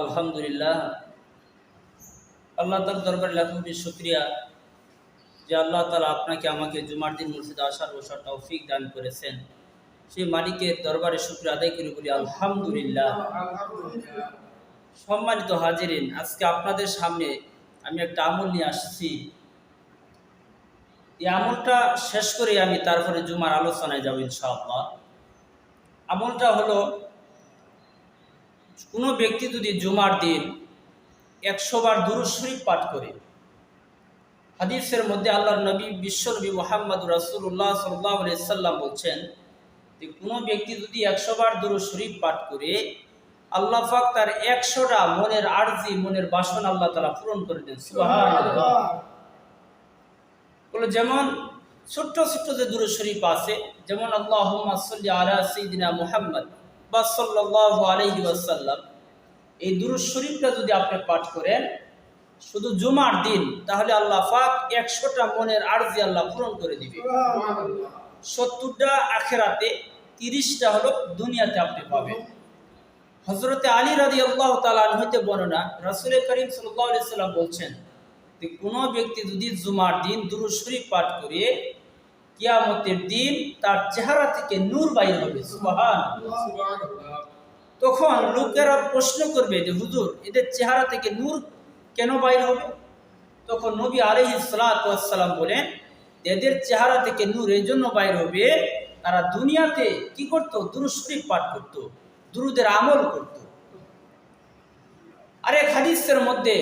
আলহামদুলিল্লাহ। আল্লাহ তার দরবারে লাখ শুক্রিয়া যে আল্লাহ তালা আপনাকে আমাকে জুমার দিন মসজিদে আসার বসার তৌফিক দান করেছেন। সেই মালিকের দরবারে শুক্রিয়া আদায় করে বলি, আলহামদুলিল্লাহ। সম্মানিত হাজিরিন, আজকে আপনাদের সামনে আমি একটা আমল নিয়ে আসছি। এই আমলটা শেষ করে আমি তারপরে জুমার আলোচনায় যাব ইনশাআল্লাহ। আমলটা হলো কোনো ব্যক্তি যদি জুমার দিন একশো বার দুরুদ শরীফ পাঠ করে, হাদিসের মধ্যে আল্লাহর নবী বিশ্বনবী মোহাম্মদ রাসুল্লাহ সাল্লাহ সাল্লাম বলছেন যে কোনো ব্যক্তি যদি একশো বার দুরুদ শরীফ পাঠ করে, আল্লাহ পাক তার একশোটা মনের আর্জি, মনের বাসন আল্লাহ তারা পূরণ করে দেন। বলে যেমন ছোট্ট ছোট্ট যে দুরুদ শরীফ আছে, যেমন আল্লাহ আলা সঈদিনা মুহাম্মদ বা সাল্লাল্লাহু আলাইহি ওয়াসাল্লাম, এই শরীফটা যদি আপনি পাঠ করেন, শুধু জুমার দিন, তাহলে আল্লাহ একশোটা মনের আর্জি আল্লাহ পূরণ করে দিবে। সত্তরটা আখেরাতে, তিরিশটা হলো দুনিয়াতে আপনি পাবেন। হজরতে আলী রাজি আল্লাহ তালান হইতে বর্ণনা রাসুল করিম সাল্লাহ সাল্লাম বলছেন যে, কোনো ব্যক্তি যদি জুমার দিন দুরু শরীফ পাঠ করে কিয়ামতের দিন তার চেহারা থেকে নূর বাইর হবে, সুবহান। তখন লোকেরা প্রশ্ন করবে যে, হুজুর, এদের চেহারা থেকে নূর কেন বাইর হবে? তখন নবী আলহি সালাম বলেন, এদের চেহারা থেকে নূর এই জন্য বাইর হবে, তারা দুনিয়াতে কি করতো? দুরু পাঠ করতো, দুরুদের আমল করত। আরেক হাদিসের মধ্যে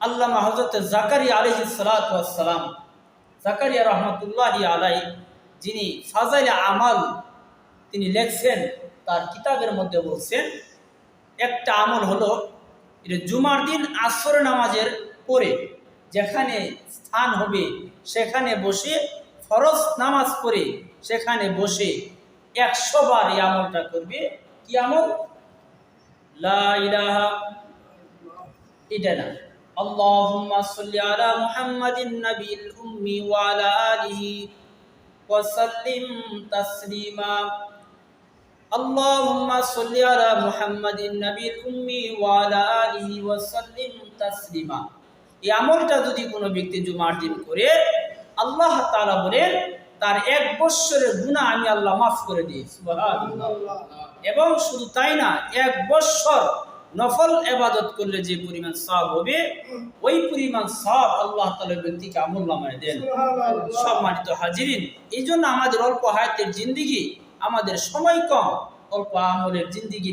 আল্লামা হজরত জাকারিয়া আলহি সালাম জাকারিয়া রহমতুল্লাহ আলাই যিনি ফাজাইল আমাল তিনি লেখছেন, তার কিতাবের মধ্যে বলছেন, একটা আমল হলো এটা জুমার দিন আসর নামাজের পরে যেখানে স্থান হবে, সেখানে বসে ফরজ নামাজ পড়ে, সেখানে বসে একশো বার এই আমলটা করবে, কি আমল? লা এটা না। اللهم صل على محمد النبي الأمي وعلى آله وسلم تسليما اللهم صل على محمد النبي الأمي وعلى آله وسلم تسليما এই আমলটা যদি কোনো ব্যক্তি জুমার দিন করে আল্লাহ তাআলা বলেন তার এক বৎসরের গুণা আমি আল্লাহ মাফ করে দিয়েছি সুবহানাল্লাহ। এবং শুধু তাই না এক বৎসর নফল এবাদত করলে যে পরিমাণ সব হবে ওই পরিমাণ সব আল্লাহ তালা ব্যক্তিকে আমল নামায় দেন। সম্মানিত হাজিরিন এই জন্য আমাদের অল্প হায়াতের জিন্দিগি আমাদের সময় কম অল্প আমলের জিন্দিগি